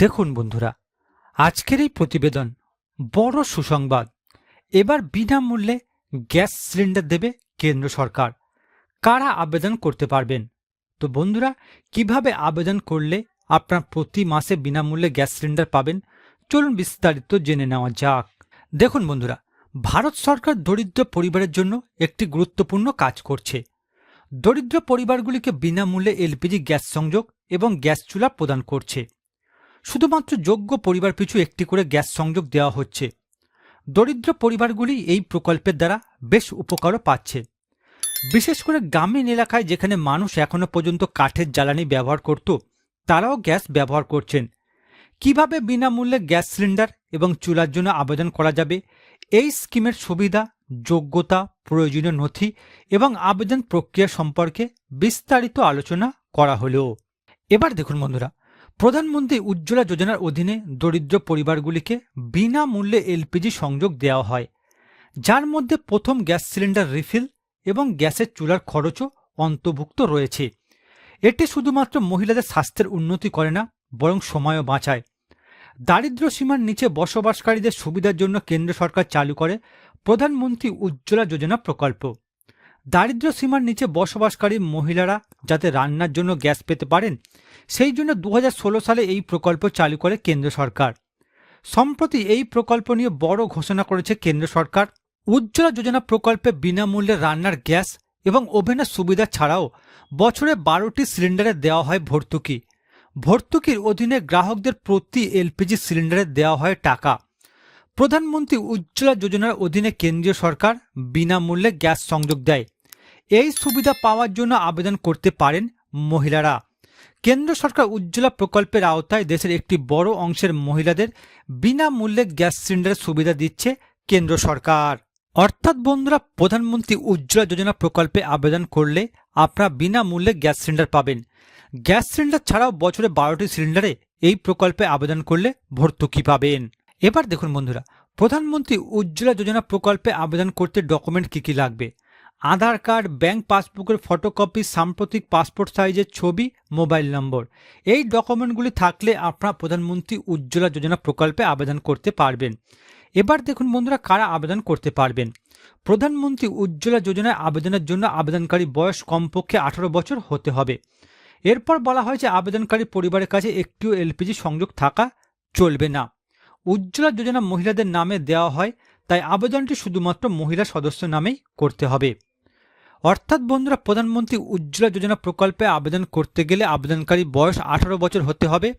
দেখুন বন্ধুরা, আজকের এই প্রতিবেদন বড় সুসংবাদ। এবার বিনামূল্যে গ্যাস সিলিন্ডার দেবে কেন্দ্র সরকার। কারা আবেদন করতে পারবেন? তো বন্ধুরা, কীভাবে আবেদন করলে আপনার প্রতি মাসে বিনামূল্যে গ্যাস সিলিন্ডার পাবেন? চলুন বিস্তারিত জেনে নেওয়া যাক। দেখুন বন্ধুরা, ভারত সরকার দরিদ্র পরিবারের জন্য একটি গুরুত্বপূর্ণ কাজ করছে। দরিদ্র পরিবারগুলিকে বিনামূল্যে এলপিজি গ্যাস সংযোগ এবং গ্যাস চুলা প্রদান করছে। শুধুমাত্র যোগ্য পরিবার পিছু একটি করে গ্যাস সংযোগ দেওয়া হচ্ছে। দরিদ্র পরিবারগুলি এই প্রকল্পের দ্বারা বেশ উপকারও পাচ্ছে। বিশেষ করে গ্রামীণ এলাকায় যেখানে মানুষ এখনও পর্যন্ত কাঠের জ্বালানি ব্যবহার করত, তারাও গ্যাস ব্যবহার করছেন। কীভাবে বিনামূল্যে গ্যাস সিলিন্ডার এবং চুলার জন্য আবেদন করা যাবে? এই স্কিমের সুবিধা, যোগ্যতা, প্রয়োজনীয় নথি এবং আবেদন প্রক্রিয়া সম্পর্কে বিস্তারিত আলোচনা করা হলো। এবার দেখুন বন্ধুরা প্রধানমন্ত্রী উজ্জ্বলা যোজনার অধীনে দরিদ্র পরিবারগুলিকে বিনামূল্যে এলপিজি সংযোগ দেওয়া হয়, যার মধ্যে প্রথম গ্যাস সিলিন্ডার রিফিল এবং গ্যাসের চুলার খরচও অন্তর্ভুক্ত রয়েছে। এটি শুধুমাত্র মহিলাদের স্বাস্থ্যের উন্নতি করে না, বরং সময়ও বাঁচায়। দারিদ্র্য সীমার নিচে বসবাসকারীদের সুবিধার জন্য কেন্দ্র সরকার চালু করে প্রধানমন্ত্রী উজ্জ্বলা যোজনা প্রকল্প। দারিদ্র্য সীমার নিচে বসবাসকারী মহিলারা যাতে রান্নার জন্য গ্যাস পেতে পারেন, সেই জন্য দু হাজার ষোলো সালে এই প্রকল্প চালু করে কেন্দ্র সরকার। সম্প্রতি এই প্রকল্প নিয়ে বড় ঘোষণা করেছে কেন্দ্র সরকার। উজ্জ্বলা যোজনা প্রকল্পে বিনামূল্যে রান্নার গ্যাস এবং ওভেনের সুবিধা ছাড়াও বছরে বারোটি সিলিন্ডারে দেওয়া হয় ভর্তুকি। ভর্তুকির অধীনে গ্রাহকদের প্রতি এলপিজি সিলিন্ডারে দেওয়া হয় টাকা। প্রধানমন্ত্রী উজ্জ্বলা যোজনার অধীনে কেন্দ্রীয় সরকার বিনামূল্যে গ্যাস সংযোগ দেয়। এই সুবিধা পাওয়ার জন্য আবেদন করতে পারেন মহিলারা। কেন্দ্র সরকার উজ্জ্বলা প্রকল্পের আওতায় দেশের একটি বড় অংশের মহিলাদের বিনামূল্যে গ্যাস সিলিন্ডারের সুবিধা দিচ্ছে কেন্দ্র সরকার। অর্থাৎ বন্ধুরা, প্রধানমন্ত্রী উজ্জ্বলা যোজনা প্রকল্পে আবেদন করলে আপনারা বিনামূল্যে গ্যাস সিলিন্ডার পাবেন। গ্যাস সিলিন্ডার ছাড়াও বছরে বারোটি সিলিন্ডারে এই প্রকল্পে আবেদন করলে ভর্তুকি পাবেন। এবার দেখুন বন্ধুরা, প্রধানমন্ত্রী উজ্জ্বলা যোজনা প্রকল্পে আবেদন করতে ডকুমেন্ট কী কী লাগবে? আধার কার্ড, ব্যাংক পাসবুকের ফটোকপি, সাম্প্রতিক পাসপোর্ট সাইজের ছবি, মোবাইল নম্বর। এই ডকুমেন্টগুলি থাকলে আপনারা প্রধানমন্ত্রী উজ্জ্বলা যোজনা প্রকল্পে আবেদন করতে পারবেন। এবার দেখুন বন্ধুরা, কারা আবেদন করতে পারবেন? প্রধানমন্ত্রী উজ্জ্বলা যোজনায় আবেদনের জন্য আবেদনকারী বয়স কমপক্ষে আঠারো বছর হতে হবে। এরপর বলা হয় যে, আবেদনকারী পরিবারের কাছে একটিও এলপিজি সংযোগ থাকা চলবে না। উজ্জ্বলা যোজনা মহিলাদের নামে দেওয়া হয়, তাই আবেদনটি শুধুমাত্র মহিলা সদস্য নামেই করতে হবে। অর্থাৎ বন্ধুরা, প্রধানমন্ত্রী উজ্জ্বলা যোজনা প্রকল্পে আবেদন করতে গেলে আবেদনকারী বয়স আঠারো বছর হতে হবে।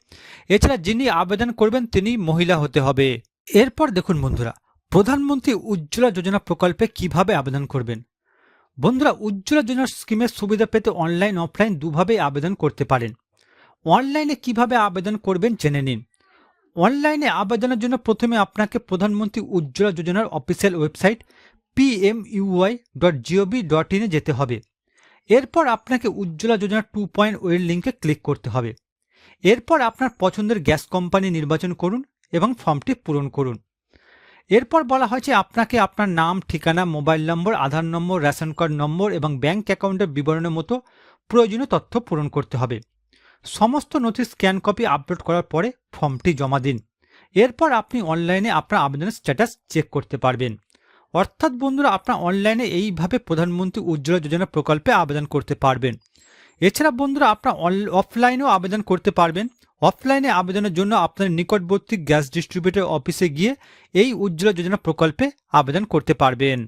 এছাড়া যিনি আবেদন করবেন, তিনি মহিলা হতে হবে। এরপর দেখুন বন্ধুরা, প্রধানমন্ত্রী উজ্জ্বলা যোজনা প্রকল্পে কীভাবে আবেদন করবেন? বন্ধুরা, উজ্জ্বলা যোজনা স্কিমের সুবিধা পেতে অনলাইন, অফলাইন দুভাবেই আবেদন করতে পারেন। অনলাইনে কীভাবে আবেদন করবেন, জেনে নিন। অনলাইনে আবেদনের জন্য প্রথমে আপনাকে প্রধানমন্ত্রী উজ্জ্বলা যোজনার official website PMUI dot GOV dot ইনে যেতে হবে। এরপর আপনাকে উজ্জ্বলা যোজনা টু পয়েন্ট ওয়ের লিঙ্কে ক্লিক করতে হবে। এরপর আপনার পছন্দের গ্যাস কোম্পানি নির্বাচন করুন এবং ফর্মটি পূরণ করুন। এরপর বলা হয়েছে আপনাকে আপনার নাম, ঠিকানা, mobile number, Aadhaar number, ration card number এবং ব্যাংক অ্যাকাউন্টের বিবরণের মতো প্রয়োজনীয় তথ্য পূরণ করতে হবে। সমস্ত নথি স্ক্যান কপি আপলোড করার পরে ফর্মটি জমা দিন। এরপর আপনি অনলাইনে আপনার আবেদনের স্ট্যাটাস চেক করতে পারবেন। অর্থাৎ বন্ধুরা, আপনার অনলাইনে এইভাবে প্রধানমন্ত্রী উজ্জ্বলা যোজনা প্রকল্পে আবেদন করতে পারবেন। এছাড়া বন্ধুরা, আপনার অফলাইনেও আবেদন করতে পারবেন। অফলাইনে আবেদনের জন্য আপনার নিকটবর্তী গ্যাস ডিস্ট্রিবিউটর অফিসে গিয়ে এই উজ্জ্বলা যোজনা প্রকল্পে আবেদন করতে পারবেন।